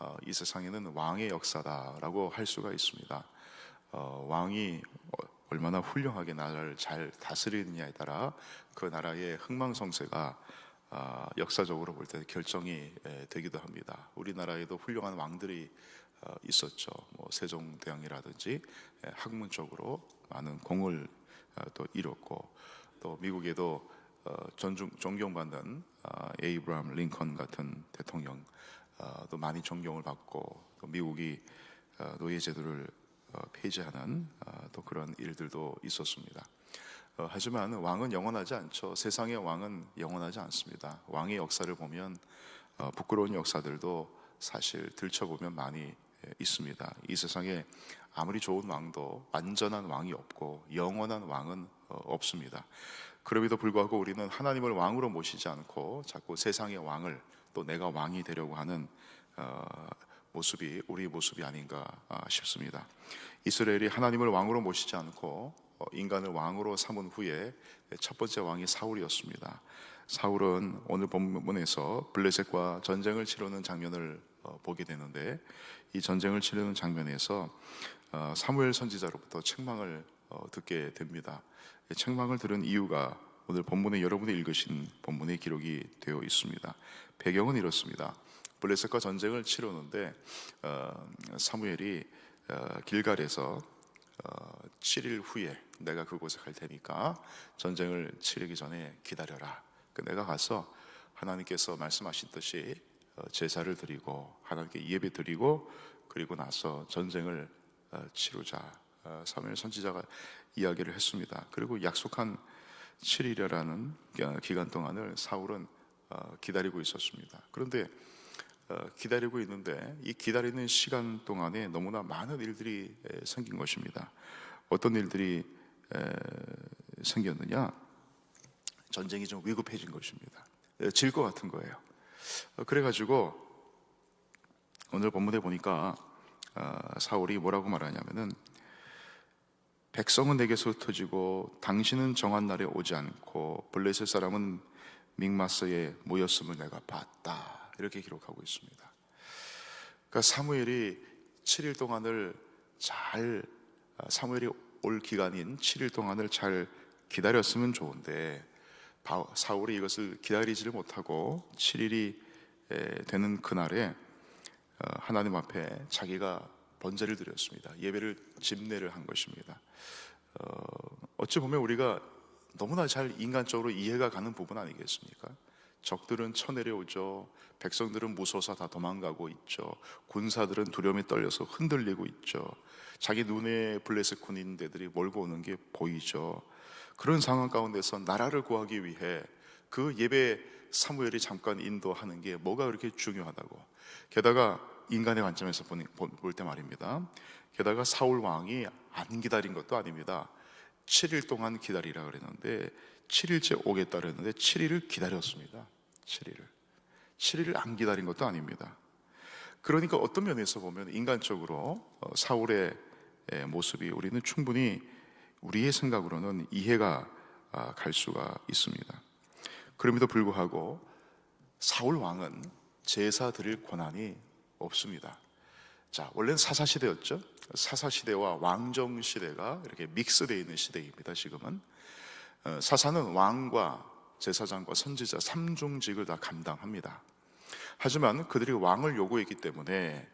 어, 이 세상에는 왕의 역사다라고 할 수가 있습니다. 어, 왕이 어, 얼마나 훌륭하게 나라를 잘 다스리느냐에 따라 그 나라의 흥망성쇠가 아, 역사적으로 볼 때 결정이 에, 되기도 합니다. 우리나라에도 훌륭한 왕들이 어, 있었죠. 뭐 세종대왕이라든지 에, 학문적으로 많은 공을 어, 또 이뤘고 또 미국에도 어, 존중, 존경받는 아, 에이브라함 링컨 같은 대통령 어, 또 많이 존경을 받고 또 미국이 어, 노예 제도를 어, 폐지하는 어, 또 그런 일들도 있었습니다. 어, 하지만 왕은 영원하지 않죠. 세상의 왕은 영원하지 않습니다. 왕의 역사를 보면 어, 부끄러운 역사들도 사실 들춰보면 많이 예, 있습니다. 이 세상에 아무리 좋은 왕도 완전한 왕이 없고 영원한 왕은 어, 없습니다. 그럼에도 불구하고 우리는 하나님을 왕으로 모시지 않고 자꾸 세상의 왕을 또 내가 왕이 되려고 하는 어, 모습이 우리 모습이 아닌가 아, 싶습니다. 이스라엘이 하나님을 왕으로 모시지 않고 어, 인간을 왕으로 삼은 후에 첫 번째 왕이 사울이었습니다. 사울은 오늘 본문에서 블레셋과 전쟁을 치르는 장면을 어, 보게 되는데 이 전쟁을 치르는 장면에서 어, 사무엘 선지자로부터 책망을 어, 듣게 됩니다. 이 책망을 들은 이유가 오늘 본문에 여러분이 읽으신 본문에 기록이 되어 있습니다. 배경은 이렇습니다. 블레셋과 전쟁을 치르는데 어, 사무엘이 어, 길갈에서 어, 7일 후에 내가 그곳에 갈 테니까 전쟁을 치르기 전에 기다려라. 그 내가 가서 하나님께서 말씀하신 듯이 어, 제사를 드리고 하나님께 예배 드리고 그리고 나서 전쟁을 어, 치르자. 어, 사무엘 선지자가 이야기를 했습니다. 그리고 약속한 7일이라는 기간 동안을 사울은 어, 기다리고 있었습니다. 그런데 어, 기다리고 있는데 이 기다리는 시간 동안에 너무나 많은 일들이 에, 생긴 것입니다. 어떤 일들이 에, 생겼느냐? 전쟁이 좀 위급해진 것입니다. 질 것 같은 거예요. 어, 그래가지고 오늘 본문에 보니까 어, 사울이 뭐라고 말하냐면은 백성은 내게서 흩어지고 당신은 정한 날에 오지 않고 블레셋 사람은 믹마스에 모였음을 내가 봤다 이렇게 기록하고 있습니다. 그러니까 사무엘이 7일 동안을 잘 아, 사무엘이 올 기간인 7일 동안을 잘 기다렸으면 좋은데 바- 사울이 이것을 기다리지를 못하고 7일이 되는 그날에 어, 하나님 앞에 자기가 번제를 드렸습니다. 예배를 집례를 한 것입니다. 어, 어찌 보면 우리가 너무나 잘 인간적으로 이해가 가는 부분 아니겠습니까? 적들은 쳐내려오죠. 백성들은 무서워서 다 도망가고 있죠. 군사들은 두려움에 떨려서 흔들리고 있죠. 자기 눈에 블레셋 군인대들이 몰고 오는 게 보이죠. 그런 상황 가운데서 나라를 구하기 위해 그 예배 사무엘이 잠깐 인도하는 게 뭐가 그렇게 중요하다고. 게다가 인간의 관점에서 볼 때 말입니다. 게다가 사울 왕이 안 기다린 것도 아닙니다. 7일 동안 기다리라 그랬는데 7일째 오겠다 그랬는데 7일을 기다렸습니다. 7일을. 7일을 안 기다린 것도 아닙니다. 그러니까 어떤 면에서 보면 인간적으로 어, 사울의 에, 모습이 우리는 충분히 우리의 생각으로는 이해가 아, 갈 수가 있습니다. 그럼에도 불구하고 사울 왕은 제사 드릴 권한이 없습니다. 자, 원래는 사사 시대였죠. 사사 시대와 왕정 시대가 이렇게 믹스되어 있는 시대입니다. 지금은 어, 사사는 왕과 제사장과 선지자 삼중직을 다 감당합니다. 하지만 그들이 왕을 요구했기 때문에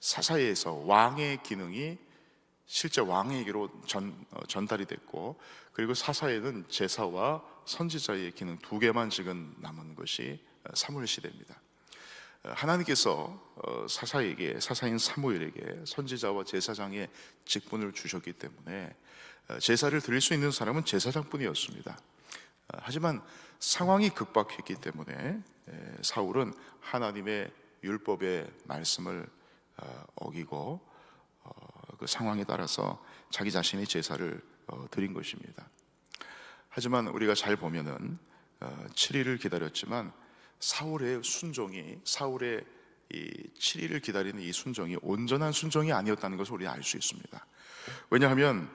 사사에서 왕의 기능이 실제 왕에게로 전, 어, 전달이 됐고 그리고 사사에는 제사와 선지자의 기능 두 개만 지금 남은 것이 어, 사무엘 시대입니다. 어, 하나님께서 어, 사사에게 사사인 사무엘에게 선지자와 제사장의 직분을 주셨기 때문에 어, 제사를 드릴 수 있는 사람은 제사장뿐이었습니다. 어, 하지만 상황이 급박했기 때문에 에, 사울은 하나님의 율법의 말씀을 어, 어기고 어, 그 상황에 따라서 자기 자신의 제사를 어, 드린 것입니다. 하지만 우리가 잘 보면은 어, 7일을 기다렸지만 사울의 순종이 사울의 이 7일을 기다리는 이 순종이 온전한 순종이 아니었다는 것을 우리는 알수 있습니다. 왜냐하면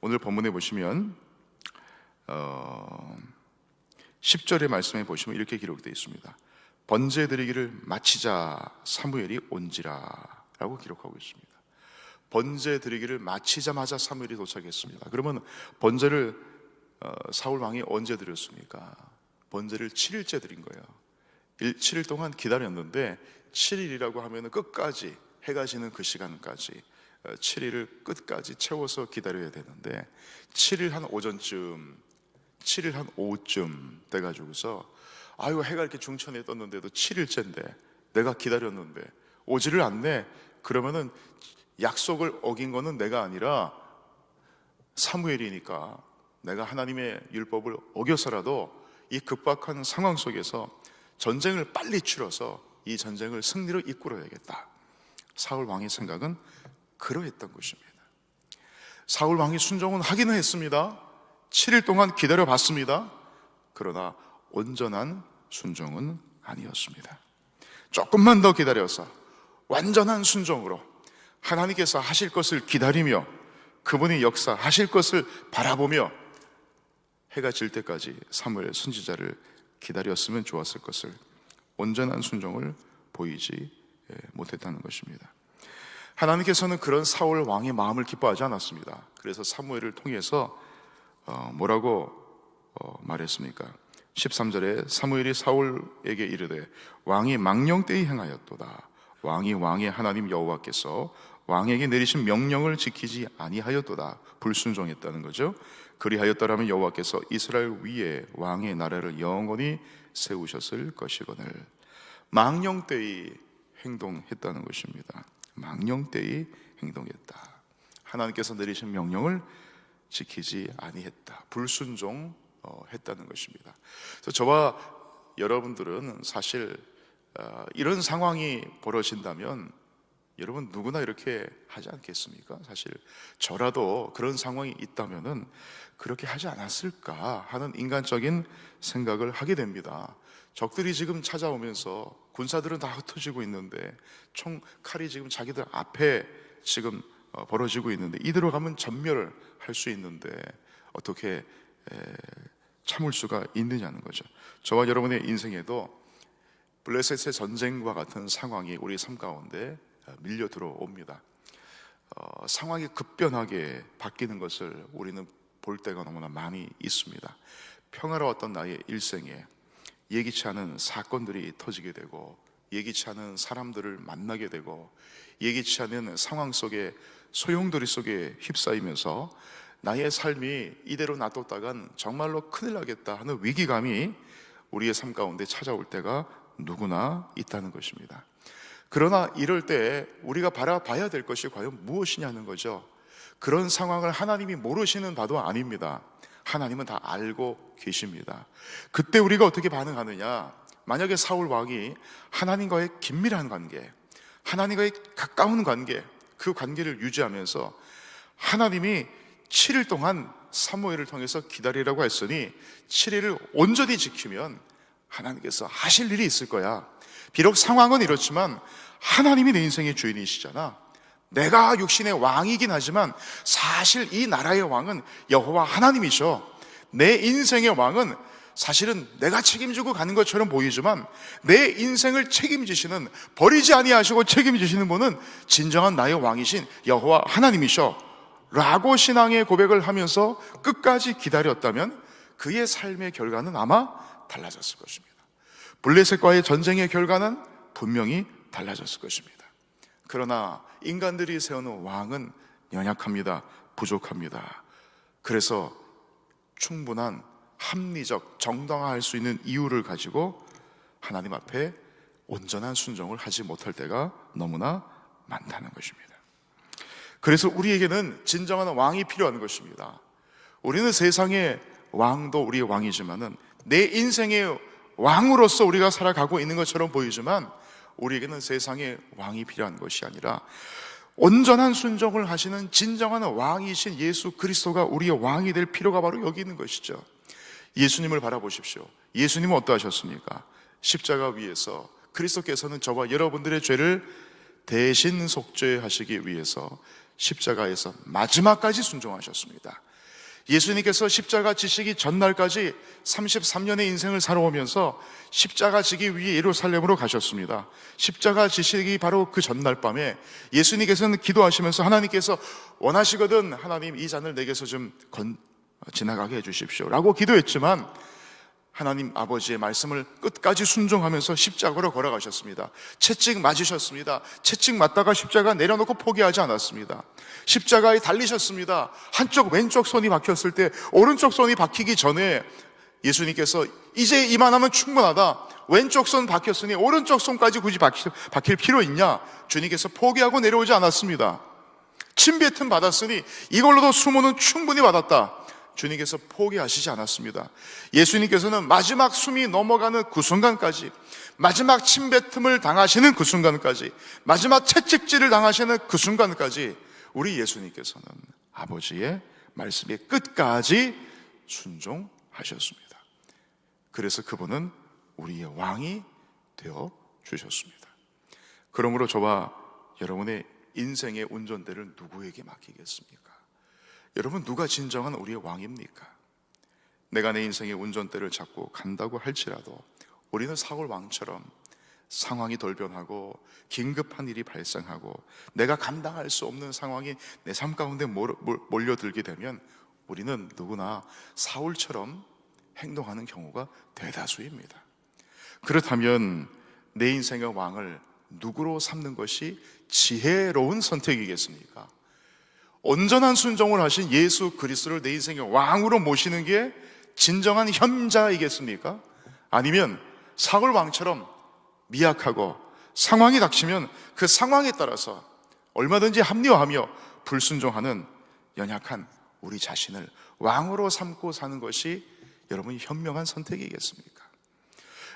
오늘 본문에 보시면 어, 10절의 말씀에 보시면 이렇게 기록되어 있습니다. 번제 드리기를 마치자 사무엘이 온지라라고 기록하고 있습니다. 번제 드리기를 마치자마자 사무엘이 도착했습니다. 그러면 번제를 어, 사울 왕이 언제 드렸습니까? 번제를 7일째 드린 거예요. 7일 동안 기다렸는데 7일이라고 하면 끝까지 해가 지는 그 시간까지 7일을 끝까지 채워서 기다려야 되는데 7일 한 오전쯤 7일 한 오후쯤 돼가지고서 아유 해가 이렇게 중천에 떴는데도 7일째인데 내가 기다렸는데 오지를 않네. 그러면은 약속을 어긴 거는 내가 아니라 사무엘이니까 내가 하나님의 율법을 어겨서라도 이 급박한 상황 속에서 전쟁을 빨리 치러서 이 전쟁을 승리로 이끌어야겠다. 사울 왕의 생각은 그러했던 것입니다. 사울 왕이 순종은 하기는 했습니다. 7일 동안 기다려 봤습니다. 그러나 온전한 순종은 아니었습니다. 조금만 더 기다려서 완전한 순종으로 하나님께서 하실 것을 기다리며 그분이 역사하실 것을 바라보며 해가 질 때까지 사무엘 선지자를 기다렸으면 좋았을 것을 온전한 순종을 보이지 예, 못했다는 것입니다. 하나님께서는 그런 사울 왕의 마음을 기뻐하지 않았습니다. 그래서 사무엘을 통해서 어, 뭐라고 어, 말했습니까? 13절에 사무엘이 사울에게 이르되 왕이 망령되이 행하였도다. 왕이 왕의 하나님 여호와께서 왕에게 내리신 명령을 지키지 아니하였도다. 불순종했다는 거죠. 그리하였더라면 여호와께서 이스라엘 위에 왕의 나라를 영원히 세우셨을 것이거늘. 망령되이 행동했다는 것입니다. 망령되이 행동했다. 하나님께서 내리신 명령을 지키지 아니했다. 불순종 어, 했다는 것입니다. 그래서 저와 여러분들은 사실 어, 이런 상황이 벌어진다면 여러분 누구나 이렇게 하지 않겠습니까? 사실 저라도 그런 상황이 있다면은 그렇게 하지 않았을까 하는 인간적인 생각을 하게 됩니다. 적들이 지금 찾아오면서 군사들은 다 흩어지고 있는데 총 칼이 지금 자기들 앞에 지금 어, 벌어지고 있는데 이대로 가면 전멸을 할수 있는데 어떻게 참을 수가 있느냐는 거죠. 저와 여러분의 인생에도 블레셋의 전쟁과 같은 상황이 우리 삶 가운데 어, 밀려 들어옵니다. 어, 상황이 급변하게 바뀌는 것을 우리는 볼 때가 너무나 많이 있습니다. 평화로웠던 나의 일생에 예기치 않은 사건들이 터지게 되고 예기치 않은 사람들을 만나게 되고 예기치 않은 상황 속에 소용돌이 속에 휩싸이면서 나의 삶이 이대로 놔뒀다간 정말로 큰일 나겠다 하는 위기감이 우리의 삶 가운데 찾아올 때가 누구나 있다는 것입니다. 그러나 이럴 때 우리가 바라봐야 될 것이 과연 무엇이냐는 거죠. 그런 상황을 하나님이 모르시는 바도 아닙니다. 하나님은 다 알고 계십니다. 그때 우리가 어떻게 반응하느냐? 만약에 사울 왕이 하나님과의 긴밀한 관계, 하나님과의 가까운 관계, 그 관계를 유지하면서 하나님이 7일 동안 사무엘을 통해서 기다리라고 했으니 7일을 온전히 지키면 하나님께서 하실 일이 있을 거야. 비록 상황은 이렇지만 하나님이 내 인생의 주인이시잖아. 내가 육신의 왕이긴 하지만 사실 이 나라의 왕은 여호와 하나님이셔. 내 인생의 왕은 사실은 내가 책임지고 가는 것처럼 보이지만 내 인생을 책임지시는 버리지 아니하시고 책임지시는 분은 진정한 나의 왕이신 여호와 하나님이셔. 라고 신앙의 고백을 하면서 끝까지 기다렸다면 그의 삶의 결과는 아마 달라졌을 것입니다. 블레셋과의 전쟁의 결과는 분명히 달라졌을 것입니다. 그러나 인간들이 세우는 왕은 연약합니다. 부족합니다. 그래서 충분한 합리적 정당화할 수 있는 이유를 가지고 하나님 앞에 온전한 순종을 하지 못할 때가 너무나 많다는 것입니다. 그래서 우리에게는 진정한 왕이 필요한 것입니다. 우리는 세상의 왕도 우리의 왕이지만은 내 인생의 왕으로서 우리가 살아가고 있는 것처럼 보이지만 우리에게는 세상의 왕이 필요한 것이 아니라 온전한 순종을 하시는 진정한 왕이신 예수 그리스도가 우리의 왕이 될 필요가 바로 여기 있는 것이죠. 예수님을 바라보십시오. 예수님은 어떠하셨습니까? 십자가 위에서 그리스도께서는 저와 여러분들의 죄를 대신 속죄하시기 위해서 십자가에서 마지막까지 순종하셨습니다. 예수님께서 십자가 지시기 전날까지 33년의 인생을 살아오면서 십자가 지기 위해 예루살렘으로 가셨습니다. 십자가 지시기 바로 그 전날 밤에 예수님께서는 기도하시면서 하나님께서 원하시거든 하나님 이 잔을 내게서 좀 건, 지나가게 해주십시오. 라고 기도했지만 하나님 아버지의 말씀을 끝까지 순종하면서 십자가로 걸어가셨습니다. 채찍 맞으셨습니다. 채찍 맞다가 십자가 내려놓고 포기하지 않았습니다. 십자가에 달리셨습니다. 한쪽 왼쪽 손이 박혔을 때 오른쪽 손이 박히기 전에 예수님께서 이제 이만하면 충분하다. 왼쪽 손 박혔으니 오른쪽 손까지 굳이 박힐, 필요 있냐? 주님께서 포기하고 내려오지 않았습니다. 침뱉음 받았으니 이걸로도 수모는 충분히 받았다. 주님께서 포기하시지 않았습니다. 예수님께서는 마지막 숨이 넘어가는 그 순간까지, 마지막 침뱉음을 당하시는 그 순간까지, 마지막 채찍질을 당하시는 그 순간까지 우리 예수님께서는 아버지의 말씀에 끝까지 순종하셨습니다. 그래서 그분은 우리의 왕이 되어 주셨습니다. 그러므로 저와 여러분의 인생의 운전대를 누구에게 맡기겠습니까? 여러분 누가 진정한 우리의 왕입니까? 내가 내 인생의 운전대를 잡고 간다고 할지라도 우리는 사울 왕처럼 상황이 돌변하고 긴급한 일이 발생하고 내가 감당할 수 없는 상황이 내 삶 가운데 몰려들게 되면 우리는 누구나 사울처럼 행동하는 경우가 대다수입니다. 그렇다면 내 인생의 왕을 누구로 삼는 것이 지혜로운 선택이겠습니까? 온전한 순종을 하신 예수 그리스도를 내 인생의 왕으로 모시는 게 진정한 현자이겠습니까? 아니면 사울 왕처럼 미약하고 상황이 닥치면 그 상황에 따라서 얼마든지 합리화하며 불순종하는 연약한 우리 자신을 왕으로 삼고 사는 것이 여러분이 현명한 선택이겠습니까?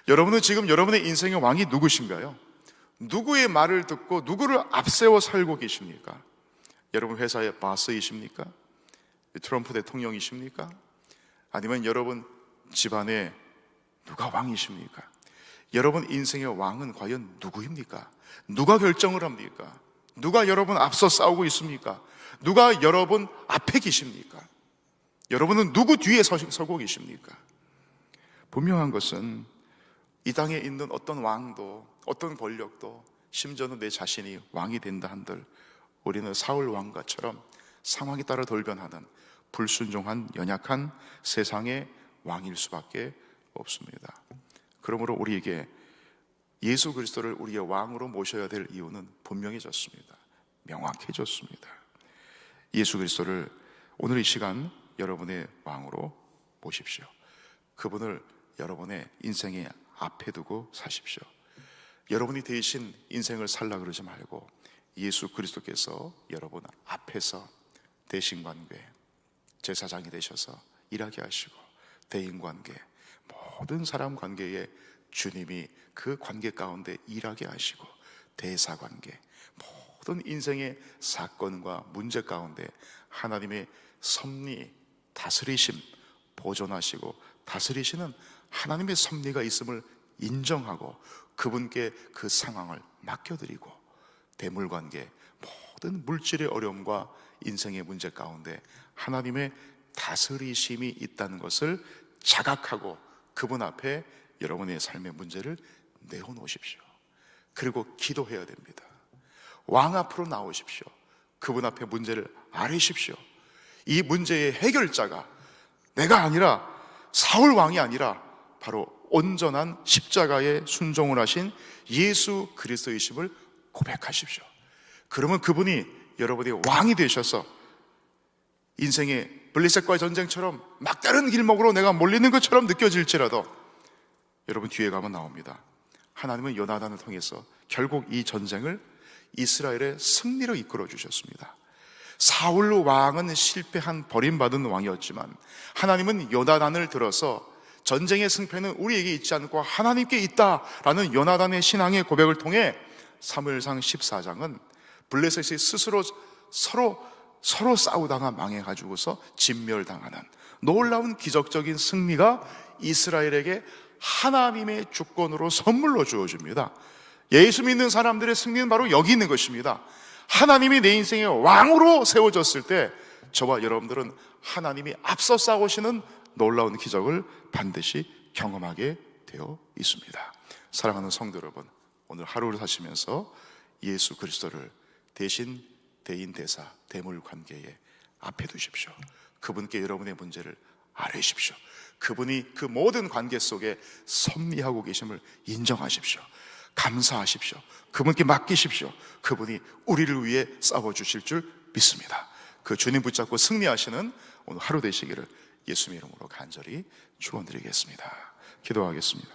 여러분은 지금 여러분의 인생의 왕이 누구신가요? 누구의 말을 듣고 누구를 앞세워 살고 계십니까? 여러분 회사의 바스이십니까? 트럼프 대통령이십니까? 아니면 여러분 집안에 누가 왕이십니까? 여러분 인생의 왕은 과연 누구입니까? 누가 결정을 합니까? 누가 여러분 앞서 싸우고 있습니까? 누가 여러분 앞에 계십니까? 여러분은 누구 뒤에 서, 서고 계십니까? 분명한 것은 이 땅에 있는 어떤 왕도 어떤 권력도 심지어는 내 자신이 왕이 된다 한들 우리는 사울 왕가처럼 상황에 따라 돌변하는 불순종한 연약한 세상의 왕일 수밖에 없습니다. 그러므로 우리에게 예수 그리스도를 우리의 왕으로 모셔야 될 이유는 분명해졌습니다. 명확해졌습니다. 예수 그리스도를 오늘 이 시간 여러분의 왕으로 모십시오. 그분을 여러분의 인생의 앞에 두고 사십시오. 여러분이 대신 인생을 살라 그러지 말고 예수 그리스도께서 여러분 앞에서 대신 관계, 제사장이 되셔서 일하게 하시고 대인 관계, 모든 사람 관계에 주님이 그 관계 가운데 일하게 하시고 대사 관계, 모든 인생의 사건과 문제 가운데 하나님의 섭리, 다스리심 보존하시고 다스리시는 하나님의 섭리가 있음을 인정하고 그분께 그 상황을 맡겨드리고 대물 관계 모든 물질의 어려움과 인생의 문제 가운데 하나님의 다스리심이 있다는 것을 자각하고 그분 앞에 여러분의 삶의 문제를 내어놓으십시오. 그리고 기도해야 됩니다. 왕 앞으로 나오십시오. 그분 앞에 문제를 아뢰십시오. 이 문제의 해결자가 내가 아니라 사울 왕이 아니라 바로 온전한 십자가에 순종을 하신 예수 그리스도이심을 고백하십시오. 그러면 그분이 여러분의 왕이 되셔서 인생의 블리셋과의 전쟁처럼 막다른 길목으로 내가 몰리는 것처럼 느껴질지라도 여러분 뒤에 가면 나옵니다. 하나님은 요나단을 통해서 결국 이 전쟁을 이스라엘의 승리로 이끌어 주셨습니다. 사울 왕은 실패한 버림받은 왕이었지만 하나님은 요나단을 들어서 전쟁의 승패는 우리에게 있지 않고 하나님께 있다라는 요나단의 신앙의 고백을 통해 사무엘상 14장은 블레셋이 스스로 서로 서로 싸우다가 망해가지고서 진멸당하는 놀라운 기적적인 승리가 이스라엘에게 하나님의 주권으로 선물로 주어집니다. 예수 믿는 사람들의 승리는 바로 여기 있는 것입니다. 하나님이 내 인생의 왕으로 세워졌을 때 저와 여러분들은 하나님이 앞서 싸우시는 놀라운 기적을 반드시 경험하게 되어 있습니다. 사랑하는 성도 여러분, 오늘 하루를 사시면서 예수 그리스도를 대신 대인 대사 대물 관계에 앞에 두십시오. 그분께 여러분의 문제를 아뢰십시오. 그분이 그 모든 관계 속에 섭리하고 계심을 인정하십시오. 감사하십시오. 그분께 맡기십시오. 그분이 우리를 위해 싸워 주실 줄 믿습니다. 그 주님 붙잡고 승리하시는 오늘 하루 되시기를 예수님 이름으로 간절히 축원드리겠습니다. 기도하겠습니다.